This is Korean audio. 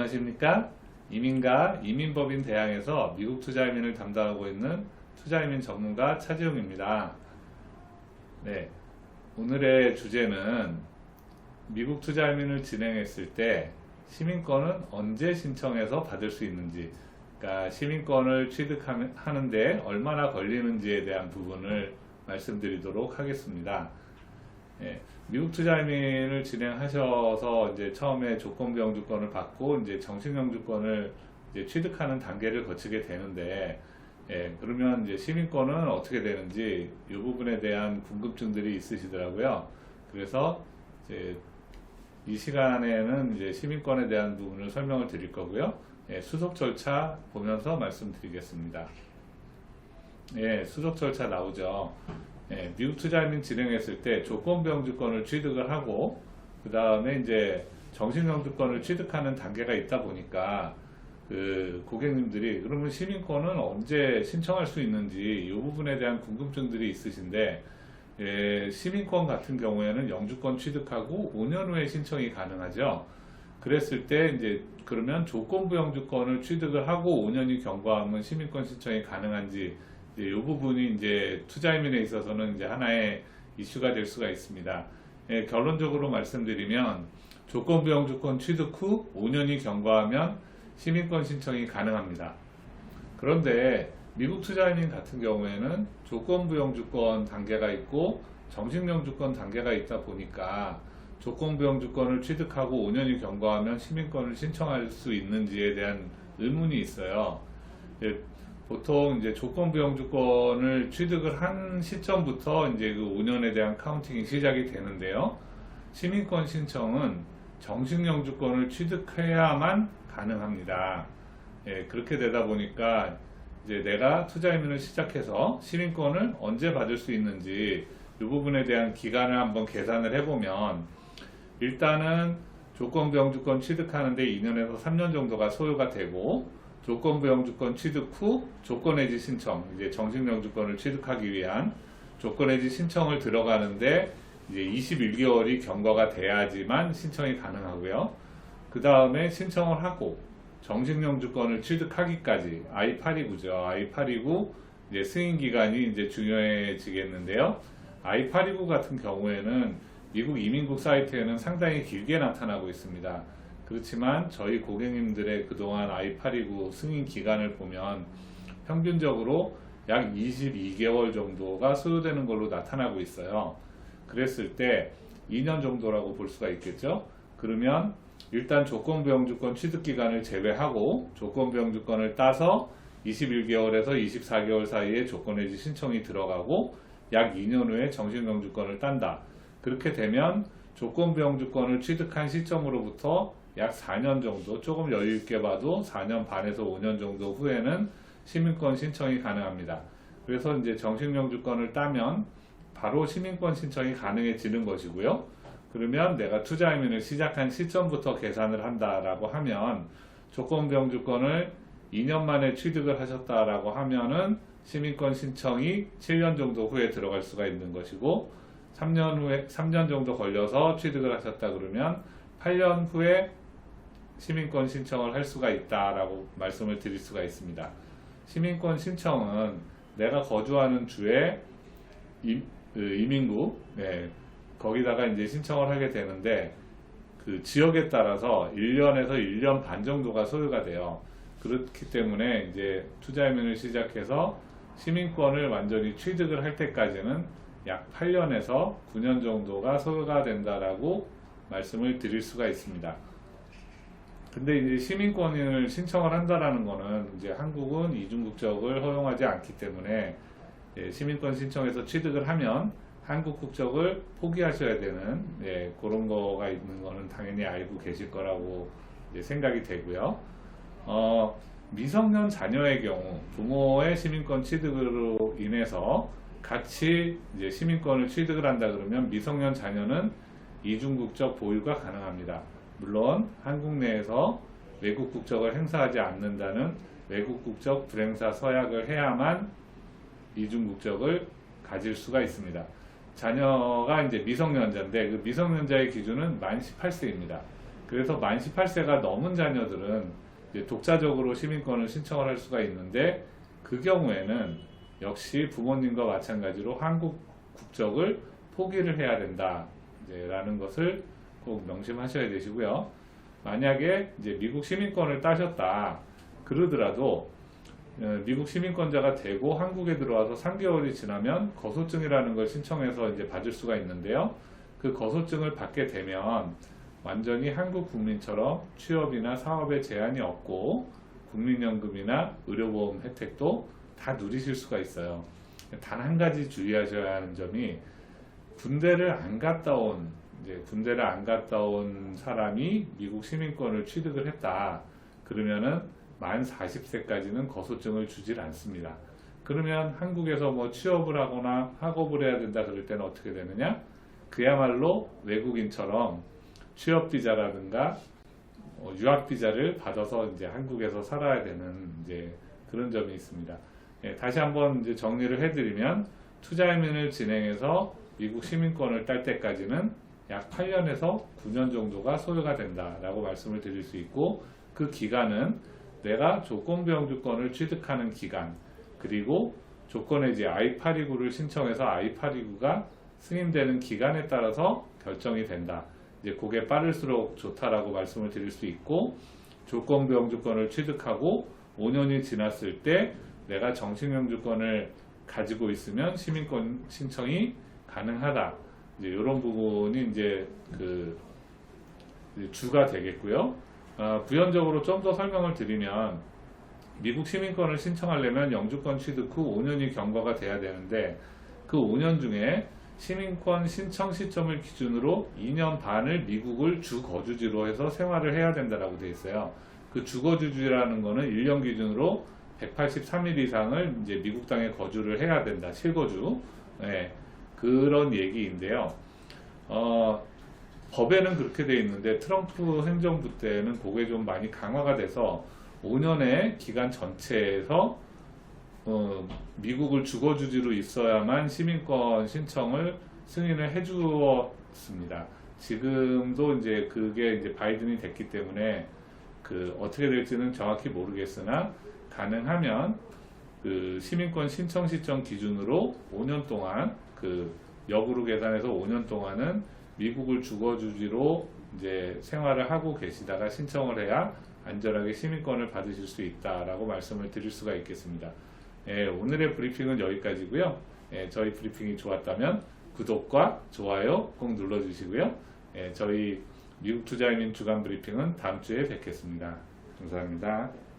안녕하십니까? 이민가 이민법인 대항에서 미국 투자이민을 담당하고 있는 투자이민 전문가 차지용입니다. 네, 오늘의 주제는 미국 투자이민을 진행했을 때 시민권은 언제 신청해서 받을 수 있는지, 그러니까 시민권을 취득하는데 얼마나 걸리는지에 대한 부분을 말씀드리도록 하겠습니다. 예, 미국 투자이민을 진행하셔서 이제 처음에 조건부 영주권을 받고 이제 정식 영주권을 이제 취득하는 단계를 거치게 되는데 예, 그러면 이제 시민권은 어떻게 되는지 이 부분에 대한 궁금증들이 있으시더라고요. 그래서 이제 이 시간에는 이제 시민권에 대한 부분을 설명을 드릴 거고요. 예, 수속 절차 보면서 말씀드리겠습니다. 예, 수속 절차 나오죠. 예, 미국 투자이민 진행했을 때 조건부 영주권을 취득을 하고 그 다음에 이제 정식 영주권을 취득하는 단계가 있다 보니까 그 고객님들이 그러면 시민권은 언제 신청할 수 있는지 이 부분에 대한 궁금증들이 있으신데 예, 시민권 같은 경우에는 영주권 취득하고 5년 후에 신청이 가능하죠. 그랬을 때 이제 그러면 조건부 영주권을 취득을 하고 5년이 경과하면 시민권 신청이 가능한지 이제 이 부분이 이제 투자이민에 있어서는 이제 하나의 이슈가 될 수가 있습니다. 예, 결론적으로 말씀드리면 조건부 영주권 취득 후 5년이 경과하면 시민권 신청이 가능합니다. 그런데 미국 투자이민 같은 경우에는 조건부 영 주권 단계가 있고 정식 영주권 단계가 있다 보니까 조건부 영 주권을 취득하고 5년이 경과하면 시민권을 신청할 수 있는지에 대한 의문이 있어요. 예, 보통 이제 조건부 영주권을 취득을 한 시점부터 이제 그 5년에 대한 카운팅이 시작이 되는데요. 시민권 신청은 정식 영주권을 취득해야만 가능합니다. 예, 그렇게 되다 보니까 이제 내가 투자이민을 시작해서 시민권을 언제 받을 수 있는지 이 부분에 대한 기간을 한번 계산을 해보면 일단은 조건부 영주권 취득하는데 2년에서 3년 정도가 소요가 되고 조건부 영주권 취득 후 조건해지 신청 이제 정식 영주권을 취득하기 위한 조건해지 신청을 들어가는데 이제 21개월이 경과가 돼야지만 신청이 가능하고요. 그 다음에 신청을 하고 정식 영주권을 취득하기까지 I829죠. I829 이제 승인 기간이 이제 중요해지겠는데요. I829 같은 경우에는 미국 이민국 사이트에는 상당히 길게 나타나고 있습니다. 그렇지만 저희 고객님들의 그동안 I829 승인 기간을 보면 평균적으로 약 22개월 정도가 소요되는 걸로 나타나고 있어요. 그랬을 때 2년 정도라고 볼 수가 있겠죠. 그러면 일단 조건부 영주권 취득 기간을 제외하고 조건부 영주권을 따서 21개월에서 24개월 사이에 조건해지 신청이 들어가고 약 2년 후에 정식 영주권을 딴다. 그렇게 되면 조건부 영주권을 취득한 시점으로부터 약 4년 정도, 조금 여유 있게 봐도 4년 반에서 5년 정도 후에는 시민권 신청이 가능합니다. 그래서 이제 정식 영주권을 따면 바로 시민권 신청이 가능해지는 것이고요. 그러면 내가 투자 이민을 시작한 시점부터 계산을 한다라고 하면 조건부 영주권을 2년 만에 취득을 하셨다라고 하면은 시민권 신청이 7년 정도 후에 들어갈 수가 있는 것이고 3년 후에 3년 정도 걸려서 취득을 하셨다 그러면 8년 후에 시민권 신청을 할 수가 있다라고 말씀을 드릴 수가 있습니다. 시민권 신청은 내가 거주하는 임, 그 이민국 네, 거기다가 이제 신청을 하게 되는데 그 지역에 따라서 1년에서 1년 반 정도가 소요가 돼요. 그렇기 때문에 이제 투자이민을 시작해서 시민권을 완전히 취득을 할 때까지는 약 8년에서 9년 정도가 소요가 된다라고 말씀을 드릴 수가 있습니다. 근데 이제 시민권을 신청을 한다라는 거는 이제 한국은 이중 국적을 허용하지 않기 때문에 예, 시민권 신청해서 취득을 하면 한국 국적을 포기하셔야 되는 예, 그런 거가 있는 거는 당연히 알고 계실 거라고 생각이 되고요. 어, 미성년 자녀의 경우 부모의 시민권 취득으로 인해서 같이 이제 시민권을 취득을 한다 그러면 미성년 자녀는 이중 국적 보유가 가능합니다. 물론 한국 내에서 외국 국적을 행사하지 않는다는 외국 국적 불행사 서약을 해야만 이중 국적을 가질 수가 있습니다. 자녀가 이제 미성년자인데 그 미성년자의 기준은 만 18세입니다. 그래서 만 18세가 넘은 자녀들은 독자적으로 시민권을 신청을 할 수가 있는데 그 경우에는 역시 부모님과 마찬가지로 한국 국적을 포기를 해야 된다. 이제 라는 것을 꼭 명심하셔야 되시고요. 만약에 이제 미국 시민권을 따셨다. 그러더라도 어, 미국 시민권자가 되고 한국에 들어와서 3개월이 지나면 거소증이라는 걸 신청해서 이제 받을 수가 있는데요. 그 거소증을 받게 되면 완전히 한국 국민처럼 취업이나 사업에 제한이 없고 국민연금이나 의료보험 혜택도 다 누리실 수가 있어요. 단 한 가지 주의하셔야 하는 점이 군대를 안 갔다 온 이제 군대를 안 갔다 온 사람이 미국 시민권을 취득을 했다. 그러면은 만 40세까지는 거소증을 주질 않습니다. 그러면 한국에서 뭐 취업을 하거나 학업을 해야 된다 그럴 때는 어떻게 되느냐? 그야말로 외국인처럼 취업 비자라든가 어, 유학 비자를 받아서 이제 한국에서 살아야 되는 이제 그런 점이 있습니다. 예, 다시 한번 이제 정리를 해드리면 투자이민을 진행해서 미국 시민권을 딸 때까지는 약 8년에서 9년 정도가 소요가 된다라고 말씀을 드릴 수 있고 그 기간은 내가 조건부 영주권을 취득하는 기간 그리고 조건에 이제 I-829를 신청해서 I-829가 승인되는 기간에 따라서 결정이 된다. 이제 그게 빠를수록 좋다라고 말씀을 드릴 수 있고 조건부 영주권을 취득하고 5년이 지났을 때 내가 정식 영주권을 가지고 있으면 시민권 신청이 가능하다. 이제 이런 부분이 이제 그 주가 되겠고요. 어, 부연적으로 좀 더 설명을 드리면 미국 시민권을 신청하려면 영주권 취득 후 5년이 경과가 돼야 되는데 그 5년 중에 시민권 신청 시점을 기준으로 2년 반을 미국을 주 거주지로 해서 생활을 해야 된다라고 되어 있어요. 그 주거주지라는 거는 1년 기준으로 183일 이상을 이제 미국 땅에 거주를 해야 된다. 실거주. 예, 그런 얘기인데요. 어, 법에는 그렇게 돼 있는데 트럼프 행정부 때는 그게 좀 많이 강화가 돼서 5년의 기간 전체에서 어, 미국을 주거주지로 있어야만 시민권 신청을 승인을 해주었습니다. 지금도 이제 그게 이제 바이든이 됐기 때문에 그 어떻게 될지는 정확히 모르겠으나 가능하면 그 시민권 신청 시점 기준으로 5년 동안 그 역으로 계산해서 5년 동안은 미국을 주거주지로 이제 생활을 하고 계시다가 신청을 해야 안전하게 시민권을 받으실 수 있다라고 말씀을 드릴 수가 있겠습니다. 예, 오늘의 브리핑은 여기까지고요. 예, 저희 브리핑이 좋았다면 구독과 좋아요 꼭 눌러주시고요. 예, 저희 미국 투자인 민 주간 브리핑은 다음 주에 뵙겠습니다. 감사합니다.